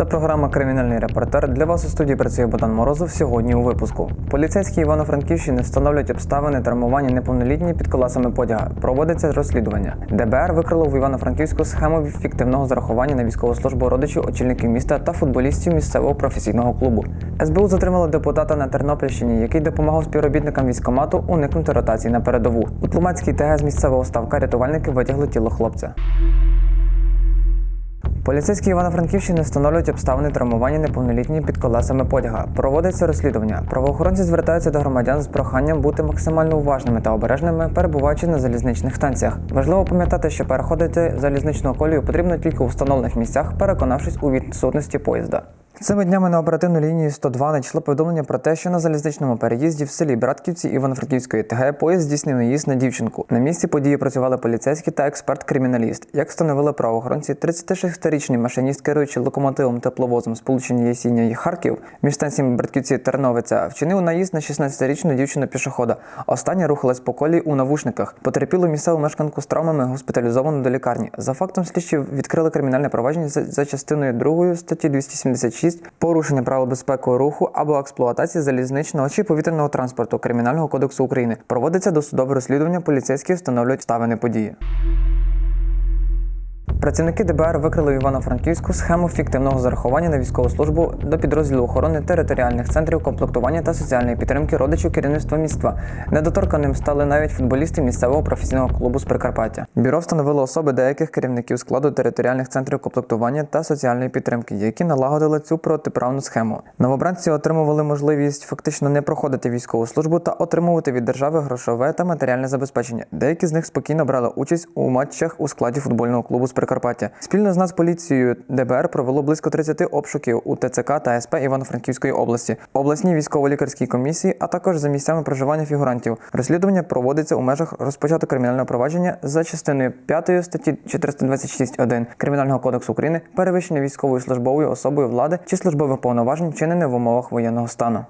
Це програма Кримінальний репортер. Для вас у студії працює Богдан Морозов. Сьогодні у випуску. Поліцейські Івано-Франківщини встановлюють обставини травмування неповнолітньої під колесами потяга. Проводиться розслідування. ДБР викрило в Івано-Франківську схему фіктивного зарахування на військову службу родичів очільників міста та футболістів місцевого професійного клубу. СБУ затримало депутата на Тернопільщині, який допомагав співробітникам військкомату уникнути ротації на передову. У Тлумацькій ТГ з місцевого ставка рятувальники витягли тіло хлопця. Поліцейські Івано-Франківщини встановлюють обставини травмування неповнолітніх під колесами потяга. Проводиться розслідування. Правоохоронці звертаються до громадян з проханням бути максимально уважними та обережними, перебуваючи на залізничних станціях. Важливо пам'ятати, що переходити залізничну колію потрібно тільки у встановлених місцях, переконавшись у відсутності поїзда. Цими днями на оперативну лінію 102 надійшло повідомлення про те, що на залізничному переїзді в селі Братківці Івано-Франківської ТГ поїзд здійснив наїзд на дівчинку. На місці події працювали поліцейські та експерт-криміналіст. Як встановили правоохоронці, 36-річний машиніст, керуючи локомотивом тепловозом сполучення Ясіння і Харків між станціями Братківці Терновиця, вчинив наїзд на 16-річну дівчину пішохода. Остання рухалась по колії у навушниках. Потерпілу місцеву мешканку з травмами госпіталізовано до лікарні. За фактом слідчі відкрили кримінальне провадження за частиною 2 статті 276 порушення правил безпеки руху або експлуатації залізничного чи повітряного транспорту Кримінального кодексу України. Проводиться досудове розслідування. Поліцейські встановлюють ставини події. Працівники ДБР викрили в Івано-Франківську схему фіктивного зарахування на військову службу до підрозділу охорони територіальних центрів комплектування та соціальної підтримки родичів керівництва міста. Недоторканим стали навіть футболісти місцевого професійного клубу з Прикарпаття. Бюро встановило особи деяких керівників складу територіальних центрів комплектування та соціальної підтримки, які налагодили цю протиправну схему. Новобранці отримували можливість фактично не проходити військову службу та отримувати від держави грошове та матеріальне забезпечення. Деякі з них спокійно брали участь у матчах у складі футбольного клубу з Прикарпаття. Спільно з Нацполіцією ДБР провело близько 30 обшуків у ТЦК та СП Івано-Франківської області, обласній військово-лікарській комісії, а також за місцями проживання фігурантів. Розслідування проводиться у межах розпочатого кримінального провадження за частиною 5 статті 426.1 Кримінального кодексу України перевищення військовою службовою особою влади чи службових повноважень, вчинене в умовах воєнного стану.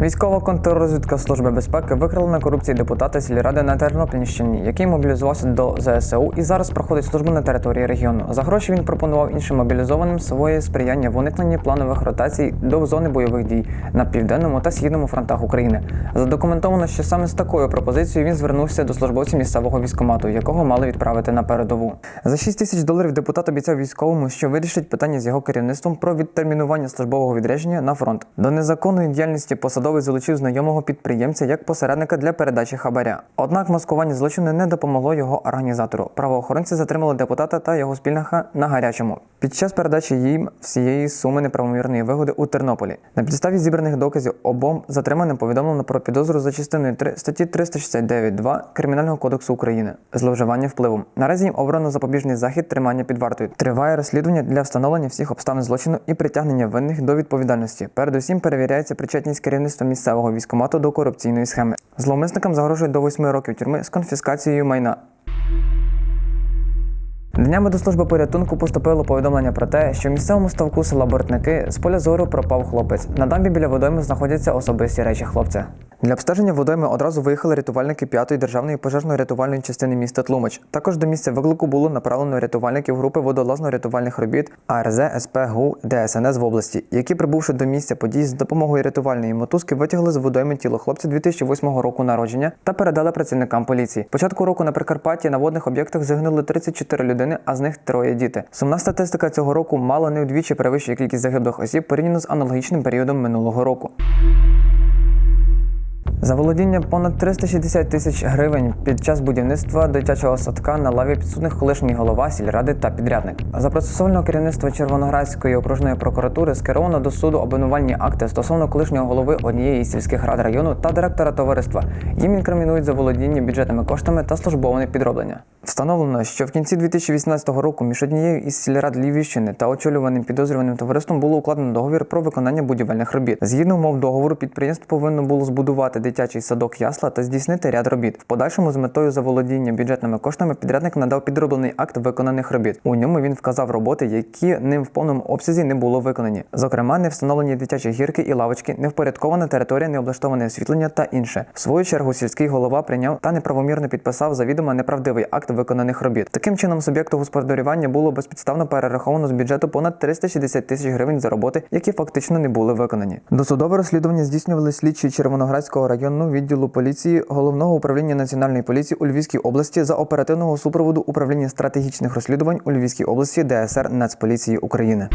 Військова контррозвідка Служби безпеки викрила на корупції депутата сільради на Тернопільщині, який мобілізувався до ЗСУ і зараз проходить службу на території регіону. За гроші він пропонував іншим мобілізованим своє сприяння в уникненні планових ротацій до зони бойових дій на південному та східному фронтах України. Задокументовано, що саме з такою пропозицією він звернувся до службовців місцевого військкомату, якого мали відправити на передову. За 6 тисяч доларів депутат обіцяв військовому, що вирішить питання з його керівництвом про відтермінування службового відрядження на фронт. До незаконної діяльності посадовець залучив знайомого підприємця як посередника для передачі хабаря. Однак маскування злочину не допомогло його організатору. Правоохоронці затримали депутата та його спільника на гарячому під час передачі їм всієї суми неправомірної вигоди у Тернополі. На підставі зібраних доказів обом затриманим повідомлено про підозру за частиною 3 статті 369.2 Кримінального кодексу України зловживання впливом. Наразі їм обрано запобіжний захід тримання під вартою. Триває розслідування для встановлення всіх обставин злочину і притягнення винних до відповідальності. Передусім перевіряється причетність керівництва місцевого військомату до корупційної схеми. Зловмисникам загрожує до 8 років тюрми з конфіскацією майна. Днями до служби порятунку поступило повідомлення про те, що в місцевому ставку села Бортники з поля зору пропав хлопець. На дамбі біля водойми знаходяться особисті речі хлопця. Для обстеження водойми одразу виїхали рятувальники 5-ї державної пожежно-рятувальної частини міста Тлумач. Також до місця виклику було направлено рятувальників групи водолазно-рятувальних робіт АРЗ СП ГУ ДСНС в області, які, прибувши до місця подій з допомогою рятувальної мотузки, витягли з водойми тіло хлопця 2008 року народження та передали працівникам поліції. Початку року на Прикарпатті на водних об'єктах загинули 34 людини, а з них троє діти. Сумна статистика цього року мало не вдвічі перевищує кількість загиблих осіб порівняно з аналогічним періодом минулого року. За володіння понад 360 тисяч гривень під час будівництва дитячого садка на лаві підсудних колишній голова сільради та підрядник. За процесуального керівництва Червоноградської окружної прокуратури скеровано до суду обвинувальні акти стосовно колишнього голови однієї із сільських рад району та директора товариства. Їм інкримінують за володіння бюджетними коштами та службове підроблення. Встановлено, що в кінці 2018 року між однією із сільрад Львівщини та очолюваним підозрюваним товариством було укладено договір про виконання будівельних робіт. Згідно умов договору, підприємство повинно було збудувати дитячий садок ясла та здійснити ряд робіт. В подальшому з метою заволодіння бюджетними коштами підрядник надав підроблений акт виконаних робіт. У ньому він вказав роботи, які ним в повному обсязі не було виконані. Зокрема, не встановлені дитячі гірки і лавочки, невпорядкована територія, необлаштоване освітлення та інше. В свою чергу сільський голова прийняв та неправомірно підписав завідомо неправдивий акт виконаних робіт. Таким чином, суб'єкту господарювання було безпідставно перераховано з бюджету понад 360 тисяч гривень за роботи, які фактично не були виконані. Досудове розслідування здійснювали слідчі Червоноградського районного відділу поліції головного управління національної поліції у Львівській області за оперативного супроводу управління стратегічних розслідувань у Львівській області ДСР Нацполіції України.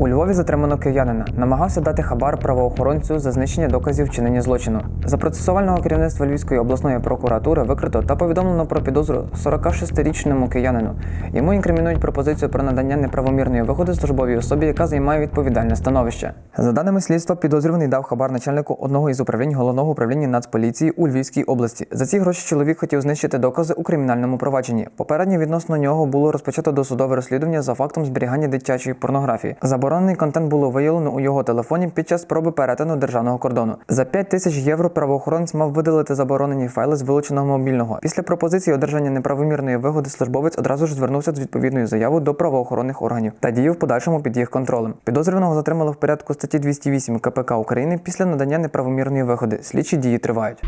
У Львові затримано киянина. Намагався дати хабар правоохоронцю за знищення доказів вчинення злочину. За процесуального керівництва Львівської обласної прокуратури викрито та повідомлено про підозру 46-річному киянину. Йому інкримінують пропозицію про надання неправомірної вигоди службовій особі, яка займає відповідальне становище. За даними слідства, підозрюваний дав хабар начальнику одного із управлінь головного управління Нацполіції у Львівській області. За ці гроші чоловік хотів знищити докази у кримінальному провадженні. Попередньо відносно нього було розпочато досудове розслідування за фактом зберігання дитячої порнографії. Заборонений контент було виявлено у його телефоні під час спроби перетину державного кордону. За 5 тисяч євро правоохоронець мав видалити заборонені файли з вилученого мобільного. Після пропозиції одержання неправомірної вигоди службовець одразу ж звернувся з відповідною заявою до правоохоронних органів та діяв в подальшому під їх контролем. Підозрюваного затримали в порядку статті 208 КПК України після надання неправомірної вигоди. Слідчі дії тривають.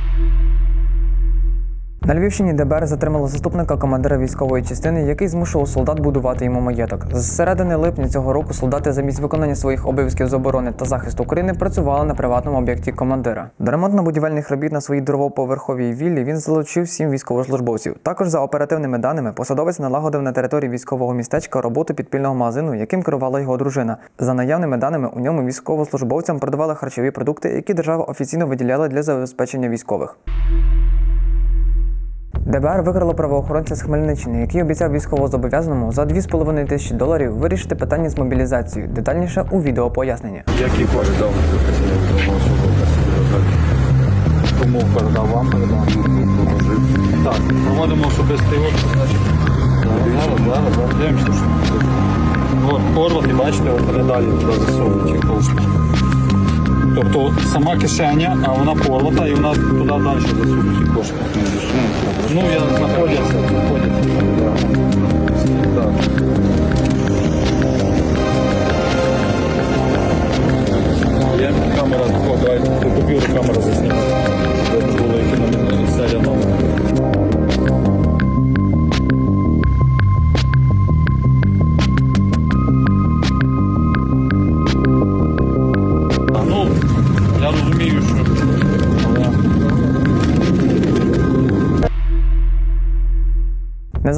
На Львівщині ДБР затримало заступника командира військової частини, який змушував солдат будувати йому маєток. З середини липня цього року солдати замість виконання своїх обов'язків з оборони та захисту України працювали на приватному об'єкті командира. До ремонтно-будівельних робіт на своїй дровоповерховій віллі він залучив сім військовослужбовців. Також за оперативними даними посадовець налагодив на території військового містечка роботу підпільного магазину, яким керувала його дружина. За наявними даними у ньому військовослужбовцям продавали харчові продукти, які держава офіційно виділяла для забезпечення військових. ДБР викрило правоохоронця з Хмельниччини, який обіцяв військовозобов'язаному за 2,5 тисячі доларів вирішити питання з мобілізацією. Детальніше у відео пояснення. Які кошти дав Кому передав вам передав? Так, проводимо особистий дивимося. що- От бачите, передалі туди засовують кошти. Тобто сама кишеня, а вона порвата і вона туди далі засунуть кошти. Ну, я знаходяться, знаходяться. Є камера, давай, купив камера засніме. Щоб було які номер, серія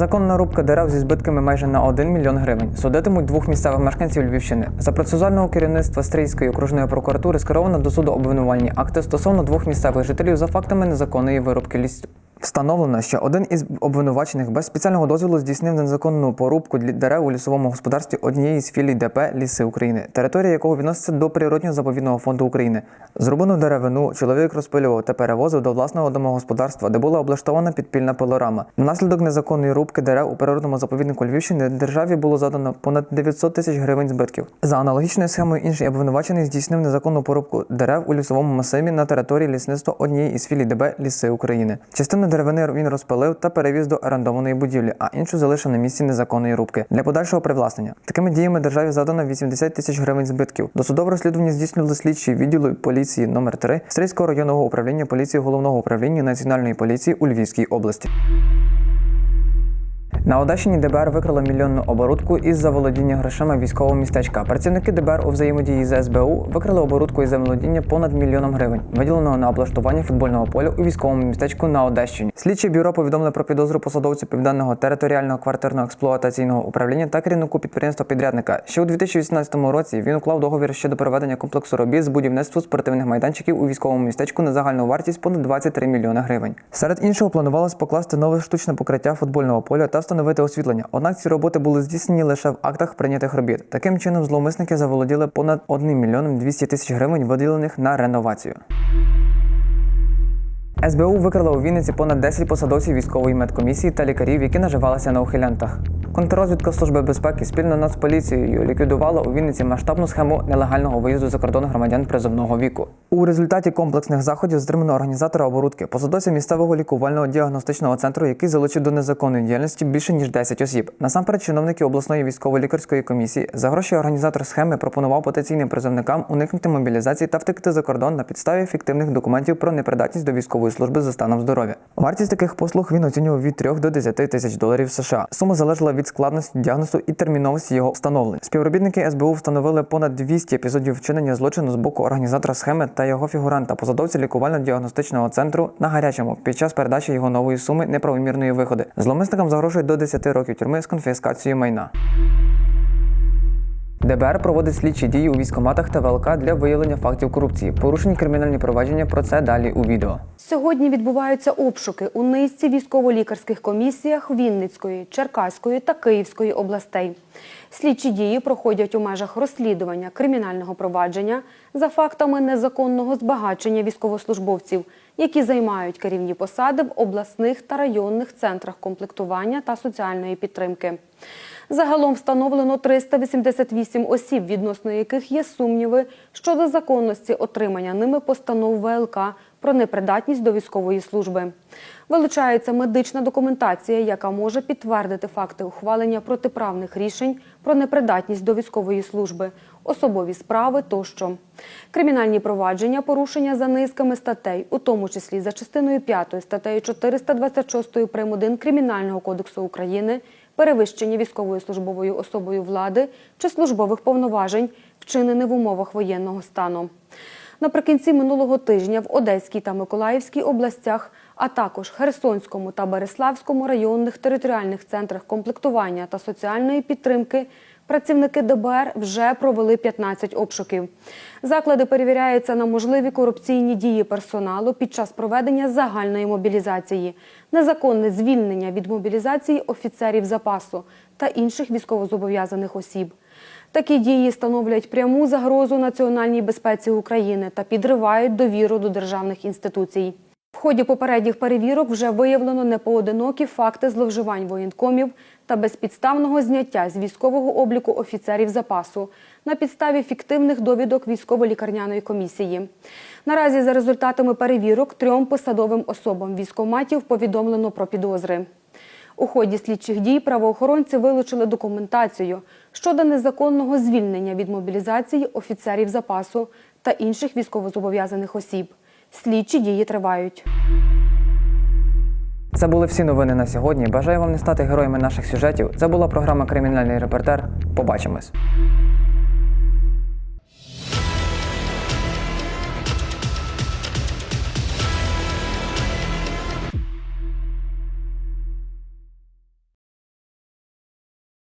Незаконна рубка дерев зі збитками майже на 1 мільйон гривень. Судитимуть двох місцевих мешканців Львівщини. За процесуального керівництва Стрийської окружної прокуратури скеровано до суду обвинувальні акти стосовно двох місцевих жителів за фактами незаконної вирубки лісу. Встановлено, що один із обвинувачених без спеціального дозволу здійснив незаконну порубку дерев у лісовому господарстві однієї з філій ДП Ліси України, територія якого відноситься до природнього заповідного фонду України. Зрубану деревину чоловік розпилював та перевозив до власного домогосподарства, де була облаштована підпільна пилорама. Внаслідок незаконної рубки дерев у природному заповіднику Львівщини державі було задано понад 900 тисяч гривень збитків. За аналогічною схемою інший обвинувачений здійснив незаконну порубку дерев у лісовому масиві на території лісництва однієї із філій ДБ Ліси України. Частину деревини він розпилив та перевіз до орендованої будівлі, а іншу залишив на місці незаконної рубки для подальшого привласнення. Такими діями державі задано 80 тисяч гривень збитків. Досудове розслідування здійснювали слідчі відділу поліції номер 3 Стрийського районного управління поліції головного управління національної поліції у Львівській області. На Одещині ДБР викрило мільйонну оборудку із заволодіння грошима військового містечка. Працівники ДБР у взаємодії з СБУ викрили оборудку із заволодіння понад мільйоном гривень, виділеного на облаштування футбольного поля у військовому містечку на Одещині. Слідчі бюро повідомили про підозру посадовцю південного територіального квартирного експлуатаційного управління та керівнику підприємства підрядника. Ще у 2018 році він уклав договір щодо проведення комплексу робіт з будівництва спортивних майданчиків у військовому містечку на загальну вартість понад 23 мільйони гривень. Серед іншого планувалось покласти нове штучне покриття футбольного поля та встановити освітлення. Однак ці роботи були здійснені лише в актах прийнятих робіт. Таким чином, зловмисники заволоділи понад 1 мільйон 200 тисяч гривень, виділених на реновацію. СБУ викрила у Вінниці понад 10 посадовців військової медкомісії та лікарів, які наживалися на ухилянтах. Контррозвідка Служби безпеки спільно над поліцією ліквідувала у Вінниці масштабну схему нелегального виїзду за кордон громадян призовного віку. У результаті комплексних заходів затримано організатора оборудки, посадовця місцевого лікувального діагностичного центру, який залучив до незаконної діяльності більше ніж 10 осіб. Насамперед, чиновники обласної військово-лікарської комісії за гроші організатор схеми пропонував потенційним призовникам уникнути мобілізації та втекти за кордон на підставі фіктивних документів про непридатність до військової служби за станом здоров'я. Вартість таких послуг він оцінював від 3 до 10 тисяч доларів США. Сума залежала від складності діагнозу і терміновості його встановлення. Співробітники СБУ встановили понад 200 епізодів вчинення злочину з боку організатора схеми та його фігуранта, посадовця лікувально-діагностичного центру на гарячому під час передачі його нової суми неправомірної виходи. Зловмисникам загрожує до 10 років тюрми з конфіскацією майна. ДБР проводить слідчі дії у військоматах та ВЛК для виявлення фактів корупції. Порушені кримінальні провадження. Про це далі у відео. Сьогодні відбуваються обшуки у низці військово-лікарських комісіях Вінницької, Черкаської та Київської областей. Слідчі дії проходять у межах розслідування кримінального провадження за фактами незаконного збагачення військовослужбовців, які займають керівні посади в обласних та районних центрах комплектування та соціальної підтримки. Загалом встановлено 388 осіб, відносно яких є сумніви щодо законності отримання ними постанов ВЛК про непридатність до військової служби. Вилучається медична документація, яка може підтвердити факти ухвалення протиправних рішень про непридатність до військової служби, особові справи тощо. Кримінальні провадження порушення за низками статей, у тому числі за частиною 5 статтею 426 прим. 1 Кримінального кодексу України, перевищення військовою службовою особою влади чи службових повноважень, вчинене в умовах воєнного стану. Наприкінці минулого тижня в Одеській та Миколаївській областях, а також Херсонському та Береславському районних територіальних центрах комплектування та соціальної підтримки працівники ДБР вже провели 15 обшуків. Заклади перевіряються на можливі корупційні дії персоналу під час проведення загальної мобілізації, незаконне звільнення від мобілізації офіцерів запасу та інших військовозобов'язаних осіб. Такі дії становлять пряму загрозу національній безпеці України та підривають довіру до державних інституцій. В ході попередніх перевірок вже виявлено непоодинокі факти зловживань воєнкомів та безпідставного зняття з військового обліку офіцерів запасу на підставі фіктивних довідок військово-лікарняної комісії. Наразі за результатами перевірок трьом посадовим особам військоматів повідомлено про підозри. У ході слідчих дій правоохоронці вилучили документацію щодо незаконного звільнення від мобілізації офіцерів запасу та інших військовозобов'язаних осіб. Слідчі дії тривають. Це були всі новини на сьогодні. Бажаю вам не стати героями наших сюжетів. Це була програма Кримінальний репортер. Побачимось.